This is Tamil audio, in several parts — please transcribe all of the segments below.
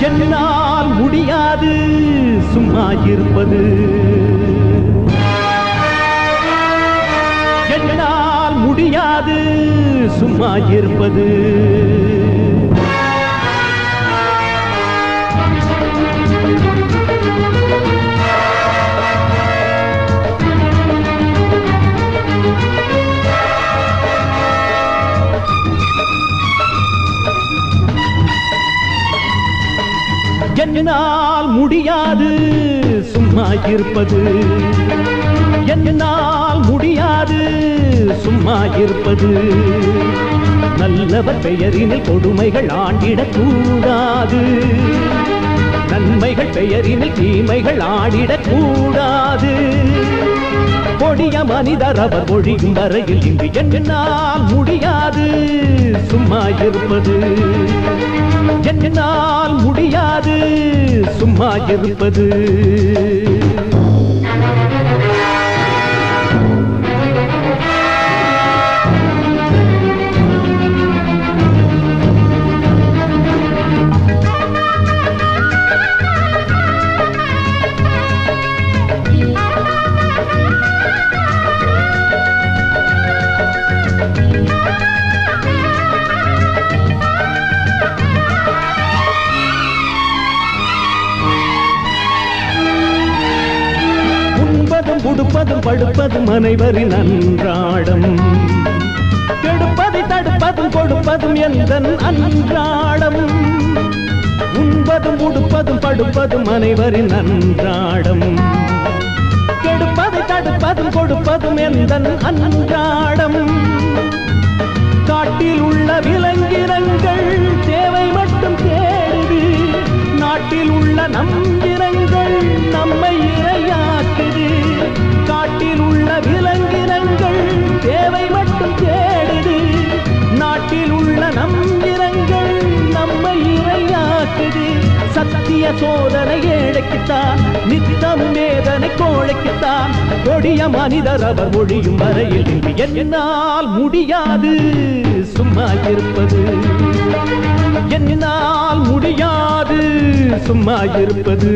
என்னால் முடியாது சும்மா இருப்பது. என்னால் முடியாது சும்மா இருப்பது. என்னால் முடியாது சும்மா இருப்பது. என்னால் முடியாது சும்மா இருப்பது. நல்லவர் பெயரினில் கொடுமைகள் ஆண்டிடக்கூடாது. நன்மைகள் பெயரினில் தீமைகள் ஆடிடக்கூடாது கொடிய மனிதர் அவர் ஒழியும் வரையில் இங்கு என்னால் முடியாது சும்மா இருப்பது. இருப்பது உண்பதும் உடுப்பதும் படுப்பதும் அனைவரின் அன்றாடம். கெடுப்பதை தடுப்பதும் கொடுப்பதும் எந்த அன்றாடம். உண்பதும் உடுப்பதும் படுப்பதும் அனைவரின் அன்றாடம். கெடுப்பதை தடுப்பதும் கொடுப்பதும் எந்த அன்றாடம். சத்திய சோதனை ஏழைக்குத்தான் நித்தம் வேதனை கோழைக்குத்தான். கொடிய மனிதர் அவர் ஒழியும் வரையில் என்னால் முடியாது சும்மா இருப்பது. என்னால் முடியாது சும்மா இருப்பது.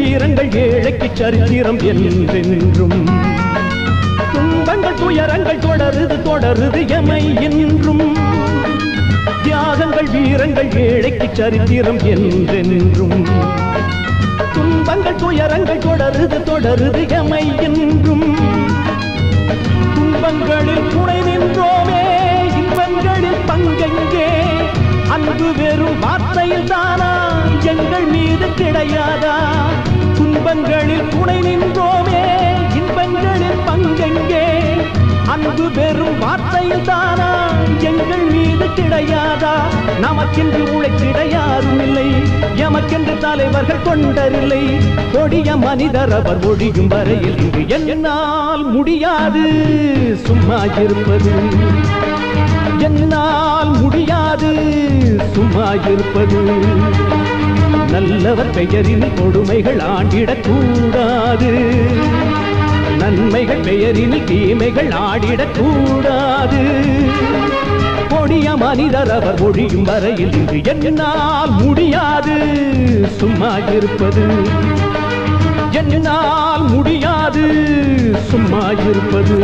வீரங்கள் ஏழைக்கு சரித்திரம் என்றென்றும். துன்பங்கள் துயரங்கள் தொடருது தொடருது எமை என்றும் தியாகங்கள் வீரங்கள் ஏழைக்கு சரித்திரம் என்றென்றும். துன்பங்கள் துயரங்கள் தொடருது தொடருது எமை என்றும் துன்பங்களில் துணை அன்பு வெறும் வார்த்தையில் தானா? எங்கள் மீது கிடையாதா? துன்பங்களில் துணை நின்றோமே? இன்பங்களில் பங்கெங்கே? அன்பு வெறும் வார்த்தையில் தானா? எங்கள் மீது கிடையாதா? நமக்கென்று உழைத்திட யாரும் இல்லை எமக்கென்று தலைவர்கள் கொண்டரில்லை கொடிய மனிதர் அவர் ஒழியும் வரையில் இங்கு என்னால் முடியாது. சும்மா இருப்பது. என்னால் முடியாது. சும்மா இருப்பது நல்லவர் பெயரின் கொடுமைகள் ஆண்டிடக் கூடாது நன்மைகள் பெயரில் தீமைகள் ஆடிடக் கூடாது கொடிய மனிதர் அவர் ஒழியும் வரையில் இது என்னால் முடியாது. சும்மா இருப்பது என்னால் முடியாது. சும்மா இருப்பது